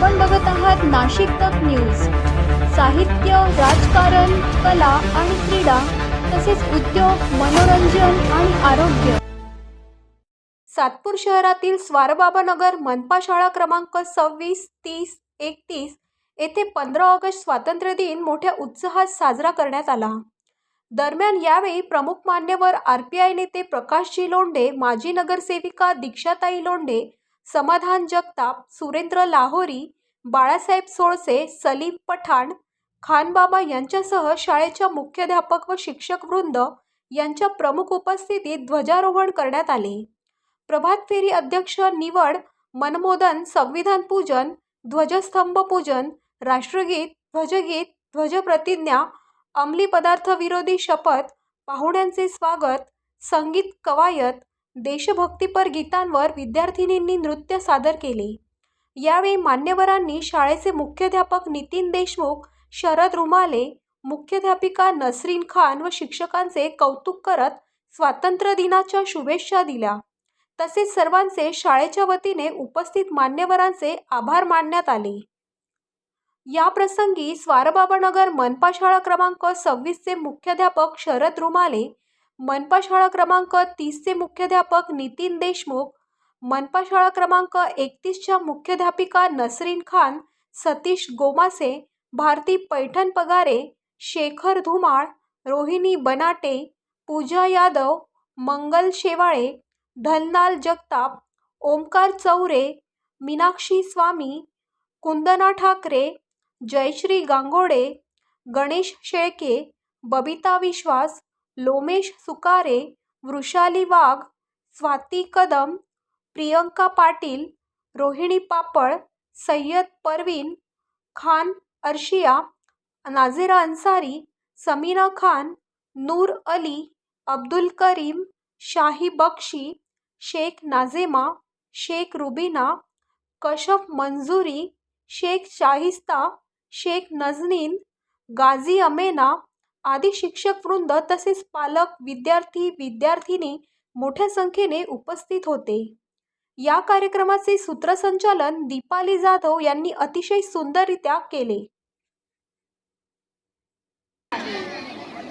आपण बघत आहात नाशिक तक न्यूज. साहित्य राजकारण कला आणि क्रीडा तसेच उद्योग मनोरंजन आणि आरोग्य. सातपूर शहरातील स्वारबाबानगर मनपा शाळा क्रमांक सव्वीस तीस एकतीस येथे पंधरा ऑगस्ट स्वातंत्र्य दिन मोठ्या उत्साहात साजरा करण्यात आला. दरम्यान यावेळी प्रमुख मान्यवर आर पी आय नेते प्रकाशजी लोंढे माजी नगरसेविका दीक्षाताई लोंढे समाधान जगताप सुरेंद्र लाहोरी बाळासाहेब सोळसे सलीम पठाण खानबाबा यांच्यासह शाळेच्या मुख्याध्यापक व शिक्षक वृंद यांच्या प्रमुख उपस्थितीत ध्वजारोहण करण्यात आले. प्रभात फेरी अध्यक्ष निवड मनमोदन संविधान पूजन ध्वजस्तंभ पूजन राष्ट्रगीत ध्वजगीत ध्वजप्रतिज्ञा अंमली पदार्थ विरोधी शपथ पाहुण्यांचे स्वागत संगीत कवायत देशभक्तीपर गीतांवर विद्यार्थिनींनी नृत्य सादर केले. यावेळी मान्यवरांनी शाळेचे मुख्याध्यापक नितीन देशमुख शरद रुमाले मुख्याध्यापिका नसरीन खान व शिक्षकांचे कौतुक करत स्वातंत्र्य दिनाच्या शुभेच्छा दिल्या. तसेच सर्वांचे शाळेच्या वतीने उपस्थित मान्यवरांचे आभार मानण्यात आले. या प्रसंगी स्वारबाबानगर मनपा शाळा क्रमांक सव्वीसचे मुख्याध्यापक शरद रुमाले मनपा शाळा क्रमांक तीसचे मुख्याध्यापक नितीन देशमुख मनपा शाळा क्रमांक एकतीसच्या मुख्याध्यापिका नसरीन खान सतीश गोमासे भारती पैठण पगारे शेखर धुमाळ रोहिणी बनाटे पूजा यादव मंगल शेवाळे धनलाल जगताप ओमकार चौरे मीनाक्षी स्वामी कुंदना ठाकरे जयश्री गांगोडे गणेश शेळके बबिता विश्वास लोमेश सुकारे वृषाली वाघ स्वाती कदम प्रियंका पाटील रोहिणी पापळ सय्यद परवीन खान अर्शिया नाझिरा अन्सारी समीना खान नूर अली अब्दुल करीम शाही बक्षी शेख नाझेमा शेख रुबीना कशफ मंजुरी शेख शाहिस्ता शेख नजनीन गाझी अमेना आदी शिक्षक वृंद तसेच पालक विद्यार्थी विद्यार्थिनी मोठ्या संख्येने उपस्थित होते. या कार्यक्रमाचे सूत्रसंचालन दीपाली जाधव यांनी अतिशय सुंदररित्या केले.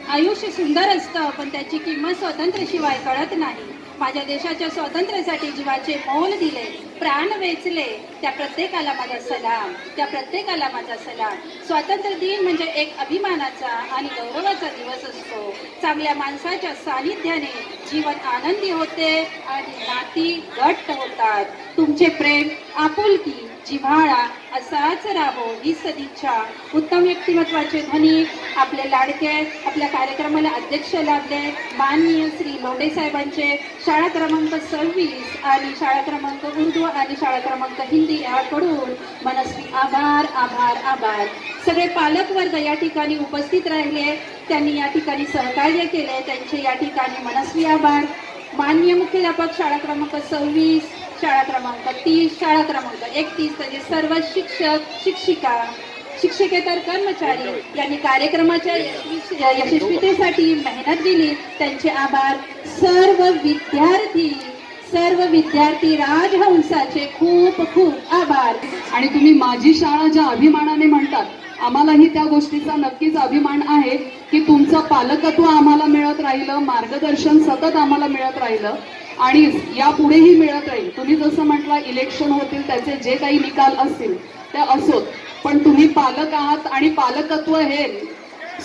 आयुष्य सुंदर असतं पण त्याची किंमत स्वातंत्र्याशिवाय कळत नाही. माझ्या देशाच्या स्वातंत्र्यासाठी जीवाचे मोल दिले. प्राण वेचले त्या प्रत्येकाला माझा सलाम त्या प्रत्येकाला माझा सलाम. स्वातंत्र्य दिन म्हणजे एक अभिमानाचा आणि गौरवाचा दिवस असतो. चांगल्या माणसाच्या सानिध्याने जीवन आनंदी होते आणि नाती घट्ट होतात. तुमचे प्रेम आपुलकी जिव्हाळा असाच राहो ही सदिच्छा. उत्तम व्यक्तिमत्वाचे धनी आपले लाडके आपल्या कार्यक्रमाला अध्यक्ष लाभले. माननीय श्री लोंढे साहेबांचे शाळा क्रमांक सव्वीस आणि शाळा क्रमांक उर्दू आणि शाळा क्रमांक हिंदी याकडून मनस्वी आभार आभार आभार. सगळे पालक वर्ग या ठिकाणी उपस्थित राहिले. त्यांनी या ठिकाणी सहकार्य केले. त्यांचे या ठिकाणी मनस्वी आभार. मान्य मुख्याध्यापक शाळा क्रमांक सव्वीस शाळा क्रमांक तीस शाळा क्रमांक एकतीस म्हणजे सर्व शिक्षक शिक्षिका शिक्षकेतर कर्मचारी यांनी कार्यक्रमाच्या यशस्वी- यशस्वीतेसाठी मेहनत दिली. त्यांचे आभार. सर्व विद्यार्थी सर्व विद्यार्थी राजहंसाचे खूप खूप आभार. आणि तुम्ही माझी शाळा ज्या अभिमानाने म्हणतात आम्हालाही त्या गोष्टीचा नक्कीच अभिमान आहे की तुमचं पालकत्व आम्हाला मिळत राहिलं मार्गदर्शन सतत आम्हाला मिळत राहिलं आणि यापुढेही मिळत राहील. तुम्ही जसं म्हटलं इलेक्शन होतील त्याचे जे काही निकाल असतील ते असोत. पण तुम्ही पालक आहात आणि पालकत्व हे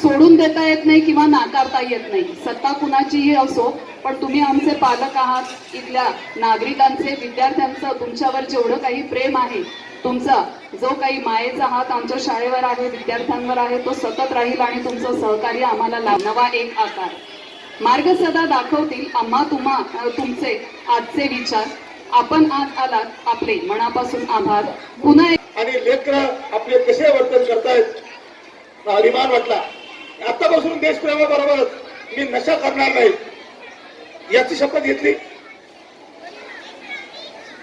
सोडून देता येत नाही किंवा नाकारता येत नाही. सत्ता कुणाचीही असो पण तुम्ही आमचे पालक आहात. इथल्या नागरिकांचे विद्यार्थ्यांचं तुमच्यावर जेवढं काही प्रेम आहे तुमचा जो काही मायेचा हात आमच्या शाळेवर आहे विद्यार्थ्यांवर आहे तो सतत राहील आणि तुमचं सहकार्य आम्हाला लाभ नवा एक आकार. मार्ग सदा दाखवतील. आम्हा तुम्हा तुमचे आजचे विचार. आपण आज आलात आपले मनापासून आभार. पुन्हा एक आणि लेकर आपले कसे वर्तन करतायत? अभिमान वाटला. आतापासून देशप्रेमाबरोबरच मी नशा करणार नाही. याची शपथ घेतली.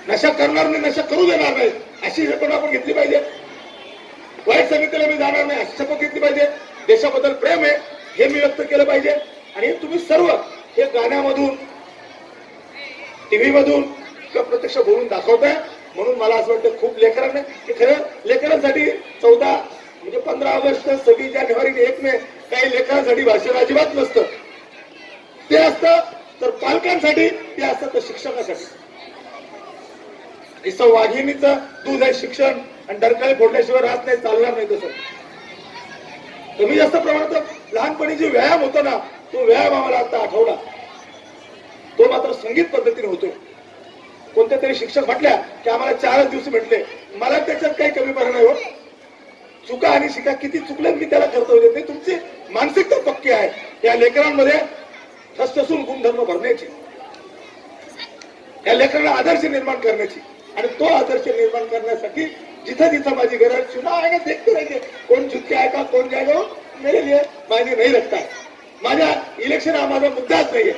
नशा करणार नाही नशा करू देणार नाही अशी शपथ आपण घेतली पाहिजे. वाईट समितीला मी जाणार नाही अशी शपथ घेतली पाहिजे. देशाबद्दल प्रेम आहे हे मी व्यक्त केलं पाहिजे. आणि तुम्ही सर्व हे गाण्यामधून टीव्ही मधून किंवा प्रत्यक्ष बोलून दाखवताय. म्हणून मला असं वाटतं खूप लेकरांना की खरं लेकरांसाठी चौदा म्हणजे पंधरा ऑगस्ट सव्वीस जानेवारी एक मे काही लेकरांसाठी भाषण अजिबात नसतं. ते असतं तर पालकांसाठी ते असतं तर शिक्षकासाठी. इथं वाघिणीचं दूध आहे शिक्षण आणि डरकाळी फोडल्याशिवाय राहत नाही चालणार नाही तसं कमी जास्त प्रमाणात लहानपणी जे व्यायाम होता ना तो व्यायाम आम्हाला आता आठवला. तो मात्र संगीत पद्धतीने होतोय कोणत्या तरी शिक्षक म्हटल्या की आम्हाला चारच दिवस भेटले. मला त्याच्यात काही कमी पडणार नाही हो. चुका आणि शिका किती चुकल्यात मी त्याला करतो देत नाही. तुमची मानसिकता पक्की आहे. या लेकरांमध्ये ठसठसून गुणधर्म भरण्याची या लेकरांना आदर्श निर्माण करण्याची आणि तो आदर्श निर्माण करण्यासाठी जिथं जिथं माझी गरज चुनाव आहे ना देखते रहेंगे कोण झुके आहे का? कोण जायगा मेरे लिए नाही रखता है माझ्या इलेक्शन हा माझा मुद्दाच नाहीये.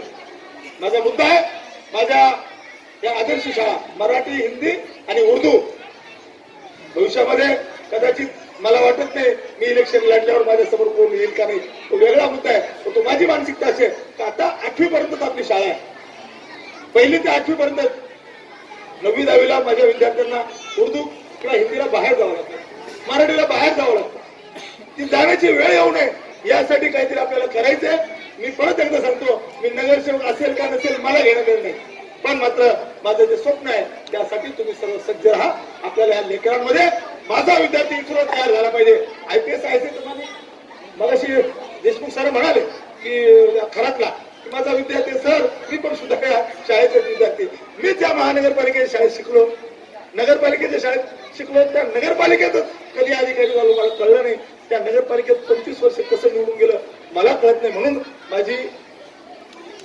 माझा मुद्दा आहे माझ्या या आदर्श शाळा मराठी हिंदी आणि उर्दू. भविष्यामध्ये कदाचित मला वाटत नाही मी इलेक्शन लढल्यावर माझ्यासमोर कोण येईल का नाही तो वेगळा मुद्दा आहे. पण तो माझी मानसिकता असेल तर आता आठवी पर्यंत आपली शाळा आहे. पहिली ते आठवी पर्यंत नववी दहावीला माझ्या विद्यार्थ्यांना उर्दू किंवा हिंदीला बाहेर जावं लागतं. मराठीला बाहेर जावं लागतं. ती जाण्याची वेळ येऊ नये यासाठी काहीतरी आपल्याला करायचंय मी परत एकदा सांगतो मी नगरसेवक असेल का नसेल मला घेणं देणं नाही. पण मात्र माझं जे स्वप्न आहे त्यासाठी तुम्ही सर्व सज्ज राहा. आपल्याला या लेकरांमध्ये माझा विद्यार्थी इथून तयार झाला पाहिजे. आय पी एस आय तुम्हाला मगाशी देशमुख सर म्हणाले की खरातला की माझा विद्यार्थी सर मी पण सुद्धा या शाळेचे विद्यार्थी. मी त्या महानगरपालिकेच्या शाळेत शिकलो नगरपालिकेच्या शाळेत शिकलो त्या नगरपालिकेतच कधी अधिकारी झालो मला कळलं नाही. त्या नगरपालिकेत पंचवीस वर्ष कसं निवडून गेलं मला कळत नाही. म्हणून माझी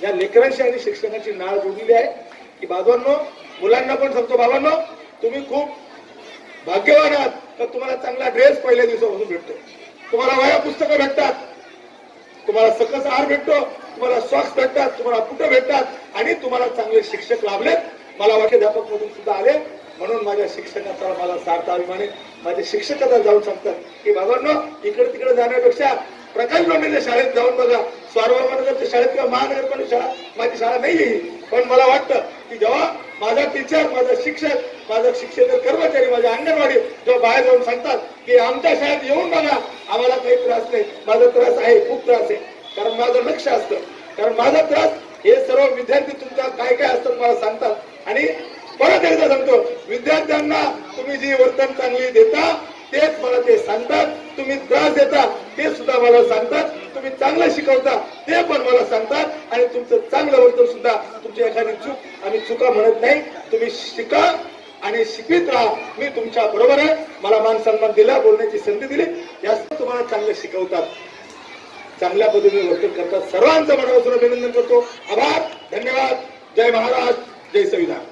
या लेकरांशी आणि शिक्षकांची नाळ जोडलेली आहे. की बाबांनो मुलांना पण सांगतो बाबांनो तुम्ही खूप भाग्यवान आहात तर तुम्हाला चांगला ड्रेस पहिल्या दिवसापासून भेटतो. तुम्हाला वया पुस्तकं भेटतात. तुम्हाला सकस आहार भेटतो. तुम्हाला सॉक्स भेटतात. तुम्हाला पुटं भेटतात. आणि तुम्हाला चांगले शिक्षक लाभलेत. मला वाक्याध्यापक मधून सुद्धा आले. म्हणून माझ्या शिक्षकाचा मला सार्थ अभिमान. आहे माझे शिक्षक आता जाऊन सांगतात की बाबांनो इकडे तिकडे जाण्यापेक्षा प्रकाश शाळेत जाऊन बघा. स्वारवर्मानगरच्या शाळेत किंवा महानगरपालिका शाळा माझी शाळा नाही पण मला वाटतं की जेव्हा टीचर माझा शिक्षक माझा शिक्षक कर्मचारी माझ्या अंगणवाडी जेव्हा बाहेर जाऊन सांगतात की आमच्या शाळेत येऊन बघा आम्हाला काही त्रास नाही. माझा त्रास आहे खूप त्रास आहे. कारण माझं लक्ष असतं. कारण माझा त्रास हे सर्व विद्यार्थी तुमचा काय काय असतं मला सांगतात. आणि परत एकदा सांगतो विद्यार्थ्यांना तुम्ही जी वर्तन चांगली देता तेच मला ते सांगतात. तुम्ही त्रास देता. ते सुद्धा मला सांगतात. तुम्ही चांगलं शिकवता ते पण मला सांगतात. आणि तुमचं चांगलं वर्तन सुद्धा तुमची एखादी चूक आम्ही चुका म्हणत नाही. तुम्ही शिका आणि शिकवित राहा. मी तुमच्या बरोबर आहे. मला मान सन्मान दिला बोलण्याची संधी दिली. जास्त तुम्हाला चांगलं शिकवतात. चांगल्या पद्धतीने वर्तन करतात. सर्वांचं मनापासून अभिनंदन करतो. आभार. धन्यवाद. जय महाराज. जय संविधान.